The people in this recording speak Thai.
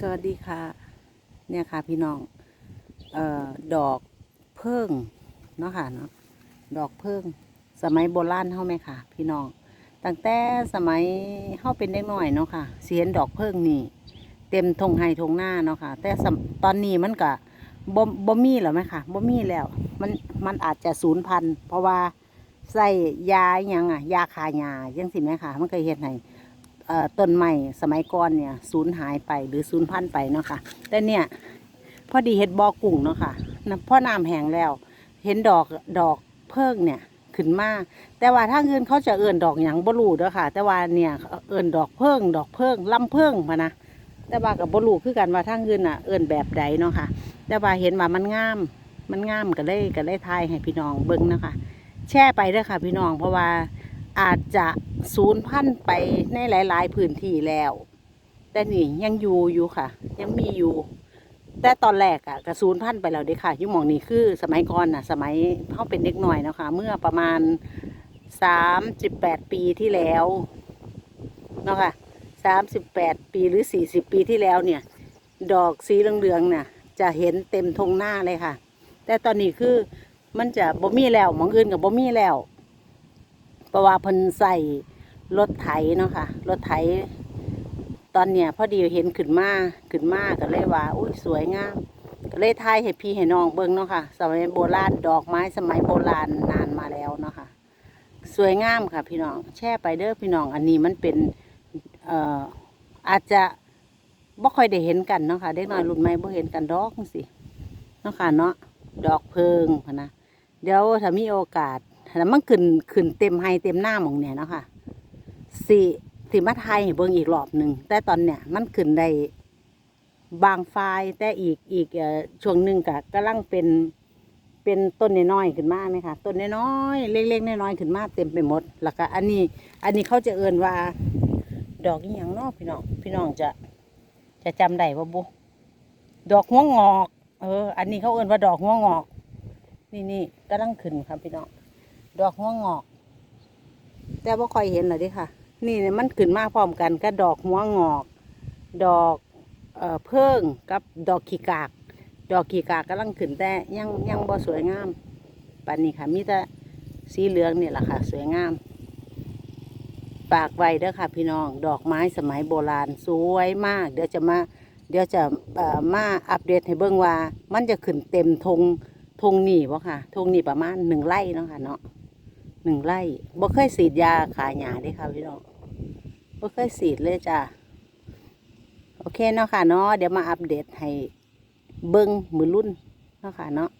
สวัสดีค่ะ เนี่ยค่ะพี่น้องเอ่อดอกเพิ่งเนาะค่ะเนาะดอกเพิ่งสมัยโบราณเฮาไหมค่ะ พี่น้องตั้งแต่สมัยเฮาเป็นเด็กน้อยเนาะค่ะเสียนดอกเพิ่งนี่ เต็มทงไฮทงหน้าเนาะค่ะ แต่สำตอนนี้มันก็บ่บ่มีแล้วไหมค่ะบ่มีแล้ว มันมันอาจจะสูญพันเพราะว่าใส่ยาอหยังอะยาคายาจังสิไหมค่ะ มันก็เฮ็ดให้ ต้นไม้สมัยก่อนเนี่ยสูญหายไปหรือสูญพันธุ์ไปเนาะค่ะแต่เนี่ยพอดีเห็ดบอกุ้งเนาะค่ะพ่อน้ำแห้งแล้ว เห็นดอกดอกเพิ่งเนี่ยขึ้นมาแต่ว่าถ้าเงินเขาจะเอิ่นดอกหยังบ่รู้เด้อค่ะ แต่ว่าเนี่ยเอิ่นดอกเพิ่ง ดอกเพิ่งลำเพิ่งมานะแต่ว่ากับบ่รู้คือกันว่าทางเงินอะเอิ่นแบบใดเนาะค่ะ แต่ว่าเห็นว่ามันงาม มันงามก็เลยก็เลยทายให้พี่น้องเบิ่งเนาะคะแช่ไปเด้อค่ะ พี่น้องเพราะว่า อาจจะสูญพันธุ์ไปในหลาย ๆ พื้นที่แล้ว แต่นี่ยังอยู่อยู่ค่ะ ยังมีอยู่ แต่ตอนแรกอะกระสูญพันธุ์ไปแล้วเด้ค่ะยุ่หมองนี้คือ สมัยก่อนน่ะ สมัยเขาเป็นเด็กหน่อยนะคะ เมื่อประมาณสามสิบแปดปีที่แล้วเนาะค่ะสามสิบแปดปีหรือสี่สิบปีที่แล้วเนี่ย ดอกสีเหลืองๆเนี่ยจะเห็นเต็มทงหน้าเลยค่ะ แต่ตอนนี้คือมันจะบ่มีแล้วมองอื่นกับบ่มีแล้ว เพราะว่าเพิ่นใส่รถไถเนาะค่ะรถไถ ตอนเนี้ยพอดีเห็นขึ้นมาขึ้นมาก็เลยว่าอุ้ยสวยงามก็เลยทายให้พี่ให้น้องเบิ่งเนาะค่ะ สมัยโบราณดอกไม้สมัยโบราณนานมาแล้วเนาะค่ะ สวยงามค่ะ พี่น้อง แช่ไปเด้อพี่น้อง อันนี้มันเป็นเอ่ออาจจะบ่ค่อยได้เห็นกันเนาะค่ะเด็กน้อยรุ่นใหม่บ่เห็นกันดอกสิเนาะค่ะเนาะดอกเพิงนะเดี๋ยวถ้ามีโอกาส แล้วมันขึ้นขึ้นเต็มไฮเต็มหน้าหมองเนี่ยเนาะค่ะสิสิมาไทยเบิ่งอีกรอบหนึ่งแต่ตอนเนี้ยมันขึ้นได้บางไฟแต่อีกอีกช่วงหนึ่งก็กำลังเป็นเป็นต้นน้อยๆขึ้นมาไหมคะต้นน้อยๆเล็กๆน้อยๆขึ้นมาเต็มไปหมด แล้วก็อันนี้ อันนี้เขาจะเอินว่า ดอกอีหยังนาะพี่น้องพี่น้องจะจะจำได้ว่าบุดอกหัวงอก เออ อันนี้เขาเอินว่าดอกหัวงอก นี่นี่กำลังขึ้นครับพี่น้อง ดอกหัวงอก แต่ว่าคอยเห็นเลยดิค่ะ นี่เนี่ยมันขึ้นมาพร้อมกันก็ดอกหัวงอก ดอกเอ่อเพิ่งกับดอกขีกาก ดอกขีกากกำลังขึ้นแต่ยังยังบ่สวยงามปานนี้ค่ะมีแต่สีเหลืองนี่แหละค่ะ สวยงามฝากไว้เด้อค่ะ พี่น้องดอกไม้สมัยโบราณสวยมาก เดี๋ยวจะมาเดี๋ยวจะเอ่อมาอัปเดตให้เบิ่งว่า มันจะขึ้นเต็มธงทงนี่บ่ค่ะทงนี่ประมาณหนึ่งไร่เนาะค่ะเนาะ หนึ่งไร่บ่เคยสีดยาขายหยาเด้ค่ะพี่น้องบ่เคยสีดเลยจ้าโอเคเนาะค่ะเนาะเดี๋ยวมาอัปเดตให้เบิ้งมือรุ่นเนาะค่ะเนาะ